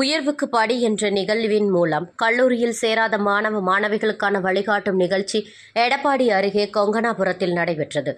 உயர்வுக்கு படி என்ற நிகழ்வின் மூலம் கல்லூரியில் சேராத மாணவ மாணவிகளுக்கான வழிகாட்டும் நிகழ்ச்சி எடப்பாடி அருகே கொங்கனாபுரத்தில் நடைபெற்றது.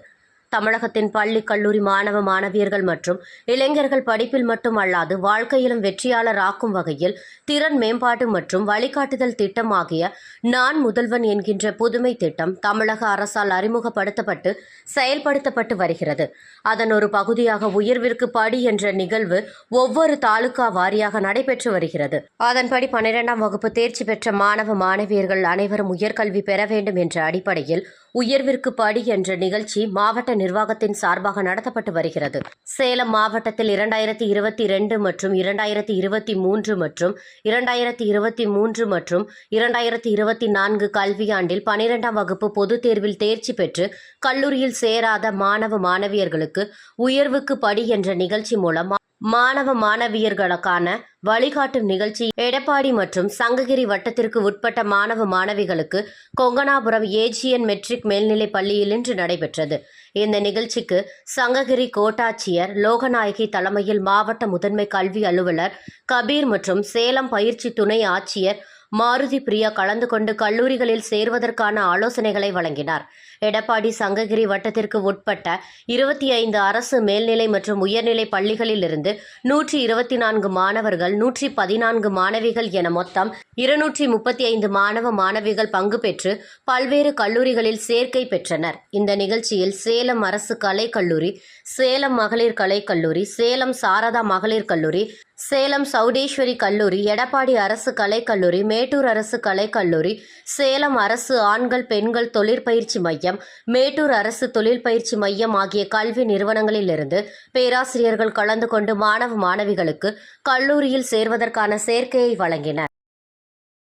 தமிழகத்தின் பள்ளி கல்லூரி மாணவ மாணவியர்கள் மற்றும் இளைஞர்கள் படிப்பில் மட்டும் அல்லாது வாழ்க்கையிலும் வெற்றியாளர் ஆக்கும் வகையில் திறன் மேம்பாடு மற்றும் வழிகாட்டுதல் திட்டம் ஆகிய நான் முதல்வன் என்கின்ற புதுமை திட்டம் தமிழக அரசால் அறிமுகப்படுத்தப்பட்டு செயல்படுத்தப்பட்டு வருகிறது. அதன் ஒரு பகுதியாக உயர்விற்கு படி என்ற நிகழ்வு ஒவ்வொரு தாலுகா வாரியாக நடைபெற்று வருகிறது. அதன்படி பன்னிரெண்டாம் வகுப்பு தேர்ச்சி பெற்ற மாணவ மாணவியர்கள் அனைவரும் உயர்கல்வி பெற வேண்டும் என்ற அடிப்படையில் உயர்விற்கு படி என்ற நிகழ்ச்சி மாவட்ட நிர்வாகத்தின் சார்பாக நடத்தப்பட்டு வருகிறது. சேலம் மாவட்டத்தில் இரண்டாயிரத்தி இருபத்தி ரெண்டு மற்றும் இரண்டாயிரத்தி இருபத்தி மூன்று மற்றும் இரண்டாயிரத்தி இருபத்தி மூன்று மற்றும் இரண்டாயிரத்தி இருபத்தி நான்கு கல்வியாண்டில் பனிரெண்டாம் வகுப்பு பொதுத் தேர்வில் தேர்ச்சி பெற்று கல்லூரியில் சேராத மாணவ மாணவியர்களுக்கு உயர்வுக்கு படி என்ற நிகழ்ச்சி மூலம் மாணவ மாணவியர்களுக்கான வழிகாட்டும் நிகழ்ச்சி எடப்பாடி மற்றும் சங்ககிரி வட்டத்திற்கு உட்பட்ட மாணவ மாணவிகளுக்கு கொங்கனாபுரம் ஏஜிஎன் மெட்ரிக் மேல்நிலைப் பள்ளியில் இன்று நடைபெற்றது. இந்த நிகழ்ச்சிக்கு சங்ககிரி கோட்டாட்சியர் லோகநாயகி தலைமையில் மாவட்ட முதன்மை கல்வி அலுவலர் கபீர் மற்றும் சேலம் பயிற்சி துணை ஆட்சியர் மாருதி பிரியா கலந்து கொண்டு கல்லூரிகளில் சேர்வதற்கான ஆலோசனைகளை வழங்கினார். எடப்பாடி சங்ககிரி வட்டத்திற்கு உட்பட்ட இருபத்தி ஐந்து அரசு மேல்நிலை மற்றும் உயர்நிலை பள்ளிகளிலிருந்து நூற்றி இருபத்தி நான்கு மாணவர்கள் நூற்றி பதினான்கு மாணவிகள் என மொத்தம் இருநூற்றி முப்பத்தி ஐந்து மாணவ மாணவிகள் பங்கு பெற்று பல்வேறு கல்லூரிகளில் சேர்க்கை பெற்றனர். இந்த நிகழ்ச்சியில் சேலம் அரசு கலைக்கல்லூரி சேலம் மகளிர் கலைக்கல்லூரி சேலம் சாரதா மகளிர் கல்லூரி சேலம் சௌடேஸ்வரி கல்லூரி எடப்பாடி அரசு கலைக் கல்லூரி மேட்டூர் அரசு கலைக்கல்லூரி சேலம் அரசு ஆண்கள் பெண்கள் தொழிற்பயிற்சி மையம் மேட்டூர் அரசு தொழில் பயிற்சி மையம் ஆகிய கல்வி நிறுவனங்களிலிருந்து பேராசிரியர்கள் கலந்து கொண்டு மாணவ மாணவிகளுக்கு கல்லூரியில் சேர்வதற்கான சேர்க்கையை வழங்கினர்.